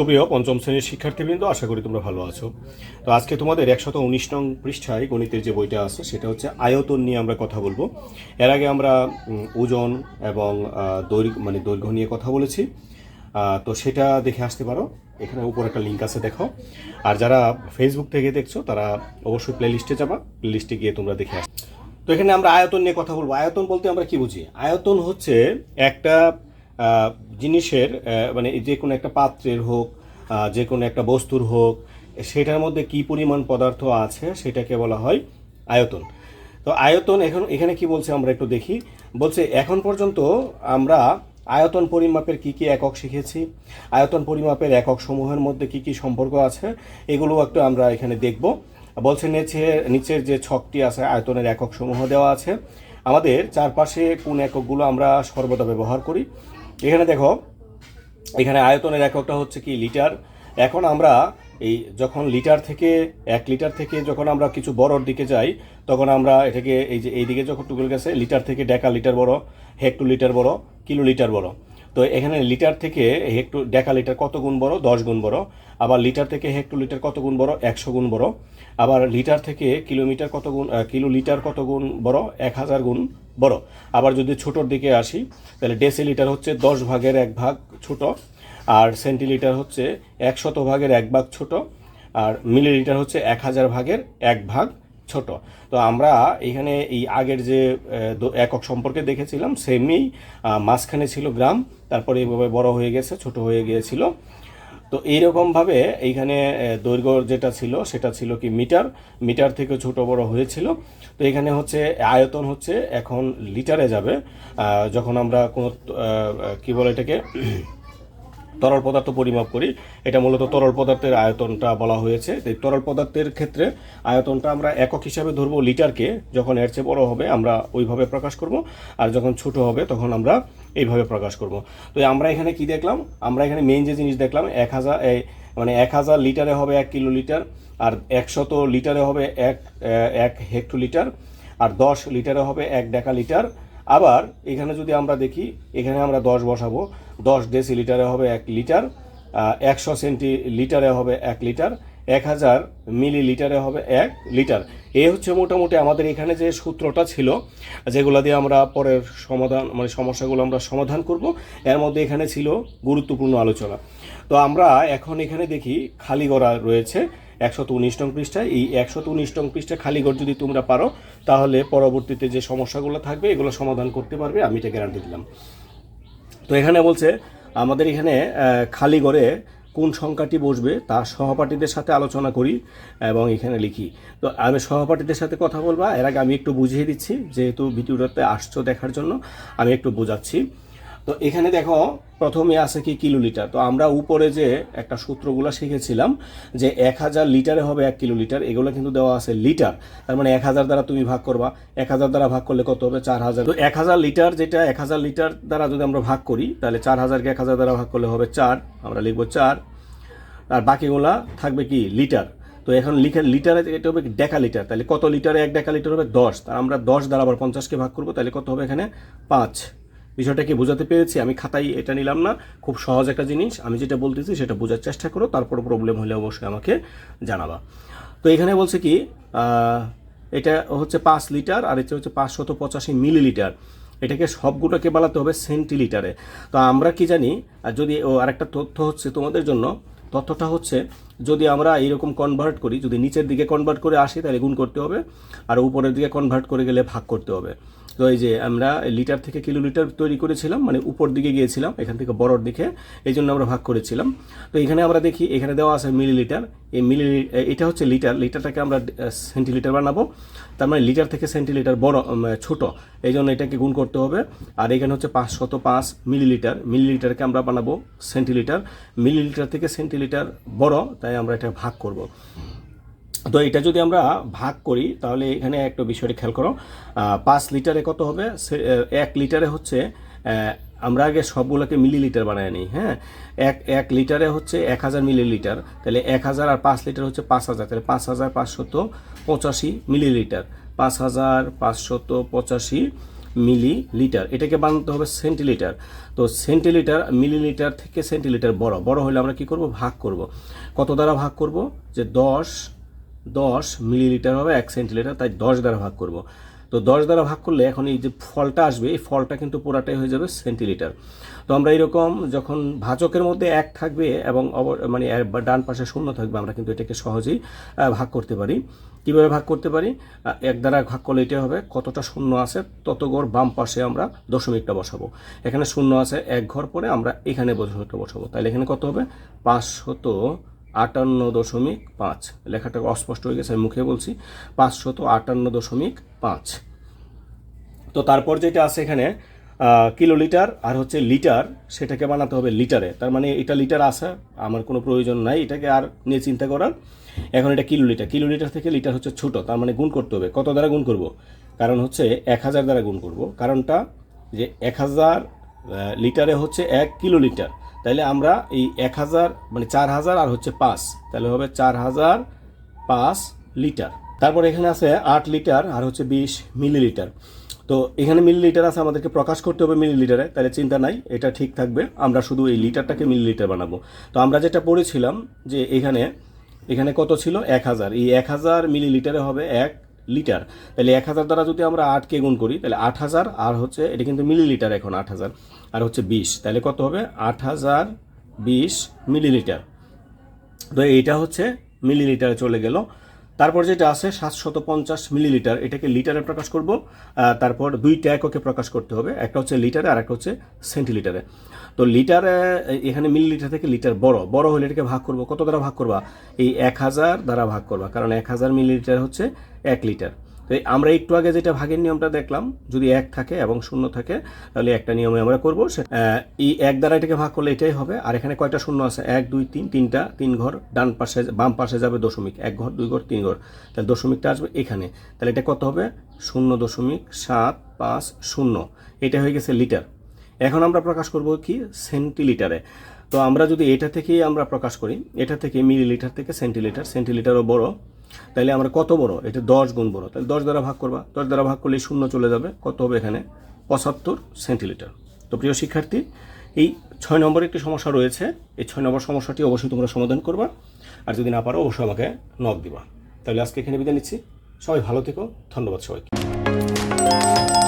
সুপ্রিয় পঞ্চম শ্রেণির শিক্ষার্থীবৃন্দ, আশা করি তোমরা ভালো আছো। তো আজকে তোমাদের একশত উনিশ নং পৃষ্ঠায় গণিতের যে বইটা আছে, সেটা হচ্ছে আয়তন নিয়ে আমরা কথা বলব। এর আগে আমরা ওজন এবং দৈর্ঘ্য মানে দৈর্ঘ্য নিয়ে কথা বলেছি। তো সেটা দেখে আসতে পারো। এখানে উপর একটা লিঙ্ক আছে দেখো আর যারা ফেসবুক থেকে দেখছ, তারা অবশ্যই প্লে লিস্টে যাবা। প্লে লিস্টে গিয়ে তোমরা দেখে আস তো এখানে আমরা আয়তন নিয়ে কথা বলব। আয়তন বলতে আমরা কি বুঝি? আয়তন হচ্ছে একটা জিনিসের মানে যে কোনো একটা পাত্রের হোক যে কোনো একটা বস্তুর হোক, সেটার মধ্যে কি পরিমাণ পদার্থ আছে সেটাকে বলা হয় আয়তন। তো আয়তন এখন, এখানে কি বলছে আমরা একটু দেখি। বলছে, এখন পর্যন্ত আমরা আয়তন পরিমাপের কি কি একক শিখেছি? আয়তন পরিমাপের একক সমূহের মধ্যে কি কি সম্পর্ক আছে? এগুলো একটু আমরা এখানে দেখব। বলছে, নিচে, নিচের যে ছকটি আছে, আয়তনের একক সমূহ দেওয়া আছে। আমাদের চারপাশে কোন এককগুলো আমরা সর্বদা ব্যবহার করি। এখানে দেখো এখানে আয়তনের এককটা হচ্ছে কি লিটার। এখন আমরা এই যখন লিটার থেকে এক লিটার থেকে যখন আমরা কিছু বড়র দিকে যাই, তখন আমরা এটাকে এই যে এই দিকে যখন টুকুল গেছে, লিটার থেকে ডেকা লিটার বড়, হেক্টো লিটার বড়, কিলো লিটার বড়। তো এখানে লিটার থেকে হেক্টো, ডেকা লিটার কত গুণ বড়? দশ গুণ বড়। আবার লিটার থেকে হেক্টো লিটার কত গুণ বড়? একশো গুণ বড়। আবার লিটার থেকে কিলোমিটার কত গুণ কিলো লিটার কত গুণ বড়? এক হাজার গুণ বড়। আবার যদি ছোটোর দিকে আসি, তাহলে ডেসি লিটার হচ্ছে দশ ভাগের এক ভাগ ছোট। আর সেন্টিলিটার হচ্ছে একশত ভাগের এক ভাগ ছোট, আর মিলিলিটার হচ্ছে এক হাজার ভাগের এক ভাগ ছোট। তো আমরা এখানে এই আগের যে একক সম্পর্কে দেখেছিলাম, সেমই মাঝখানে ছিল গ্রাম, তারপরে এইভাবে বড় হয়ে গেছে, ছোট হয়ে গিয়েছিল। তো এইরকমভাবে এইখানে দৈর্ঘ্য যেটা ছিল, সেটা ছিল কি মিটার মিটার থেকে ছোট বড় হয়েছিল। তো এখানে হচ্ছে আয়তন হচ্ছে এখন লিটারে যাবে যখন আমরা কোনো কি বলে এটাকে তরল পদার্থ পরিমাপ করি। এটা মূলত তরল পদার্থের আয়তনটা বলা হয়েছে। এই তরল পদার্থের ক্ষেত্রে আয়তনটা আমরা একক হিসাবে ধরবো লিটারকে। যখন এর চেয়ে বড় হবে, আমরা ওইভাবে প্রকাশ করব। আর যখন ছোট হবে, তখন আমরা এইভাবে প্রকাশ করব। তো আমরা এখানে কি দেখলাম? আমরা এখানে মেইন যে জিনিস দেখলাম, এক হাজার মানে এক হাজার লিটারে হবে এক কিলো লিটার আর একশত লিটারে হবে এক এক হেক্টো লিটার আর দশ লিটারে হবে এক ডেকা লিটার আবার এখানে যদি আমরা দেখি, এখানে আমরা দশ বসাবো। দশ ডেসি লিটারে হবে এক লিটার একশো সেন্টি লিটারে হবে এক লিটার এক হাজার মিলি লিটারে হবে এক লিটার এই হচ্ছে মোটামুটি আমাদের এখানে যে সূত্রটা ছিল, যেগুলো দিয়ে আমরা পরের সমাধান মানে সমস্যাগুলো আমরা সমাধান করব। এর মধ্যে এখানে ছিল গুরুত্বপূর্ণ আলোচনা। তো আমরা এখন এখানে দেখি, খালি গড়া রয়েছে। একশত উনিশ নং পৃষ্ঠায়, এই একশত উনিশ নং পৃষ্ঠা খালি ঘর যদি তোমরা পারো, তাহলে পরবর্তীতে যে সমস্যাগুলো থাকবে, এগুলো সমাধান করতে পারবে, আমি এটা গ্যারান্টি দিলাম। তো এখানে বলছে, আমাদের এখানে খালি ঘরে কোন সংখ্যাটি বসবে, তা সহপাঠীদের সাথে আলোচনা করি এবং এখানে লিখি। তো আমি সহপাঠীদের সাথে কথা বলবা, এর আগে আমি একটু বুঝিয়ে দিচ্ছি, যেহেতু ভিডিওটাতে আসছো দেখার জন্য, আমি একটু বোঝাচ্ছি। তো এখানে দেখো, প্রথমে আছে কি কিলোলিটার? তো আমরা উপরে যে একটা সূত্রগুলো শিখেছিলাম যে এক হাজার লিটারে হবে এক কিলো লিটার এগুলো কিন্তু দেওয়া আছে লিটার। তার মানে এক হাজার দ্বারা তুমি ভাগ করবা। এক হাজার দ্বারা ভাগ করলে কত হবে? চার হাজার। তো এক হাজার লিটার যেটা, এক হাজার লিটার দ্বারা যদি আমরা ভাগ করি, তাহলে চার হাজারকে এক হাজার দ্বারা ভাগ করলে হবে চার। আমরা লিখব চার। আর বাকিগুলা থাকবে কি? লিটার। তো এখন লিখে, লিটারে এটা হবে ডেকা লিটার তাহলে কত লিটারে এক ডেকা লিটার হবে? দশ। তার আমরা দশ দ্বারা আবার পঞ্চাশকে ভাগ করব, তাহলে কত হবে এখানে? পাঁচ। বিষয়টা কি বোঝাতে পেরেছি, আমি খাতায় এটা নিলাম না। খুব সহজ একটা জিনিস, আমি যেটা বলতেছি সেটা বোঝার চেষ্টা করো, তারপর প্রবলেম হলে অবশ্যই আমাকে জানাবা। তো এখানে বলছে কি এটা হচ্ছে পাঁচ লিটার আর এটা হচ্ছে পাঁচশত পঁচাশি মিলিলিটার। এটাকে সবগুলোকে বানাতে হবে সেন্টিলিটারে। তো আমরা কি জানি, আর যদি ও আরেকটা তথ্য হচ্ছে তোমাদের জন্য, তথ্যটা হচ্ছে যদি আমরা এইরকম কনভার্ট করি, যদি নিচের দিকে কনভার্ট করে আসি, তাহলে গুণ করতে হবে, আর উপরের দিকে কনভার্ট করে গেলে ভাগ করতে হবে। তো এই যে আমরা লিটার থেকে কিলোমিটার তৈরি করেছিলাম মানে উপর দিকে গিয়েছিলাম, এখান থেকে বড়র দিকে, এই জন্য আমরা ভাগ করেছিলাম। তো এখানে আমরা দেখি, এখানে দেওয়া আছে মিলিলিটার। এই মিলি এটা হচ্ছে লিটার। লিটারটাকে আমরা সেন্টিলিটার বানাবো। তার মানে লিটার থেকে সেন্টিলিটার বড় ছোট। এই জন্য এটাকে গুণ করতে হবে। আর এখানে হচ্ছে পাঁচশত পাঁচ মিলিলিটার। মিলিলিটারকে আমরা বানাবো সেন্টিলিটার। মিলিলিটার থেকে সেন্টিলিটার বড়, তাই আমরা এটা ভাগ করব। তো এটা যদি আমরা ভাগ করি, তাহলে এখানে একটা বিষয়টা খেয়াল করো। পাঁচ লিটারে কত হবে? এক লিটারে হচ্ছে আমরা আগে সবগুলোকে মিলিলিটার বানায় নিই হ্যাঁ? এক এক লিটারে হচ্ছে এক হাজার মিলিলিটার, তাহলে এক হাজার আর পাঁচ লিটার হচ্ছে পাঁচ হাজার, তাহলে পাঁচ হাজার পাঁচশত পঁচাশি মিলিলিটার। পাঁচ হাজার পাঁচশত পঁচাশি মিলি লিটার এটাকে বানাতে হবে সেন্টিলিটার। তো সেন্টিলিটার, মিলিলিটার থেকে সেন্টিলিটার বড় বড় হলে আমরা কি করব? ভাগ করব। কত দ্বারা ভাগ করব? যে দশ দশ মিলিলিটার হবে, এক সেন্টিলিটার, তাই দশ দ্বারা ভাগ করব। তো দশ দ্বারা ভাগ করলে এখন এই যে ফলটা আসবে, এই ফলটা কিন্তু পুরাটাই হয়ে যাবে সেন্টিলিটার। তো আমরা এরকম যখন ভাজকের মধ্যে এক থাকবে এবং মানে ডান পাশে শূন্য থাকবে, আমরা কিন্তু এটাকে সহজেই ভাগ করতে পারি। কীভাবে ভাগ করতে পারি? এক দ্বারা ভাগ করলে এটা হবে, কতটা শূন্য আছে তত ঘর বাম পাশে আমরা দশমিকটা বসাবো। এখানে শূন্য আছে এক ঘর পরে আমরা এখানে দশমিকটা বসাবো। তাহলে এখানে কত হবে? পাঁচশত আটান্ন দশমিক পাঁচ। লেখাটা অস্পষ্ট হয়ে গেছে, আমি মুখে বলছি। পাঁচশত আটান্ন দশমিক পাঁচ। তো তারপর যেটা আছে এখানে কিলোলিটার আর হচ্ছে লিটার, সেটাকে বানাতে হবে লিটারে। তার মানে এটা লিটার আছে, আমার কোনো প্রয়োজন নাই এটাকে আর নিয়ে চিন্তা করার। এখন এটা কিলোলিটার। কিলোলিটার থেকে লিটার হচ্ছে ছোট, তার মানে গুণ করতে হবে। কত দ্বারা গুণ করব? কারণ হচ্ছে এক হাজার দ্বারা গুণ করব। কারণটা যে এক হাজার লিটারে হচ্ছে এক কিলোলিটার। তাইলে আমরা এই এক হাজার মানে চার হাজার আর হচ্ছে পাঁচ তাহলে হবে চার হাজার পাঁচ লিটার। তারপর এখানে আছে আট লিটার আর হচ্ছে বিশ মিলিলিটার। তো এখানে মিলিলিটার আছে, আমাদেরকে প্রকাশ করতে হবে মিলিলিটারে তাহলে চিন্তা নাই, এটা ঠিক থাকবে, আমরা শুধু এই লিটারটাকে মিলিলিটার বানাবো। তো আমরা যেটা পড়েছিলাম যে এখানে এখানে কত ছিল? এক হাজার। এই এক হাজার মিলিলিটারে হবে এক লিটার। তাহলে এক হাজার দ্বারা যদি আমরা আটকে গুণ করি, তাহলে আট হাজার, আর হচ্ছে এটা কিন্তু মিলিলিটার এখন আট হাজার, আর হচ্ছে বিশ। তাহলে কত হবে? আট হাজার বিশ মিলিলিটার। তো এইটা হচ্ছে মিলিলিটারে চলে গেল। তারপর যেটা আছে, সাতশত পঞ্চাশ মিলিলিটার, এটাকে লিটারে প্রকাশ করব তারপর দুইটা এককে প্রকাশ করতে হবে, একটা হচ্ছে লিটারে আর একটা হচ্ছে সেন্টিলিটারে। তো লিটারে, এখানে মিলিলিটার থেকে লিটার বড় বড় হলে এটাকে ভাগ করব, কত দ্বারা ভাগ করবা? এই এক হাজার দ্বারা ভাগ করবা, কারণ এক হাজার মিলিলিটার হচ্ছে এক লিটার। তো আমরা একটু আগে যেটা ভাগের নিয়মটা দেখলাম, যদি এক থাকে এবং শূন্য থাকে, তাহলে একটা নিয়মে আমরা করব। এই এক দ্বারা এটাকে ভাগ করলে এটাই হবে। আর এখানে কয়টা শূন্য আছে? এক, দুই, তিন, তিনটা, তিন ঘর, ডান পাশে, বাম পাশে যাবে দশমিক। এক ঘর, দুই ঘর, তিন ঘর। তাহলে দশমিকটা আসবে এখানে। তাহলে এটা কত হবে? শূন্য দশমিক সাত পাঁচ শূন্য। এটা হয়ে গেছে লিটার। এখন আমরা প্রকাশ করব কি? সেন্টিলিটারে। তো আমরা যদি এটা থেকেই আমরা প্রকাশ করি, এটা থেকে মিলিলিটার থেকে সেন্টিলিটার। সেন্টিলিটারও বড়। তাহলে আমরা কত বড়? এটা দশ গুণ বড়। তাহলে দশ দ্বারা ভাগ করবা। দশ দ্বারা ভাগ করলে শূন্য চলে যাবে। কত হবে এখানে? পঁচাত্তর সেন্টিলিটার তো প্রিয় শিক্ষার্থী, এই ছয় নম্বর একটি সমস্যা রয়েছে। এই ছয় নম্বর সমস্যাটি অবশ্যই তোমরা সমাধান করবা। আর যদি না পারো, অবশ্যই আমাকে নখ দিবা। তাহলে আজকে এখানে বিদায় নিচ্ছি। সবাই ভালো থেকো। ধন্যবাদ সবাইকে।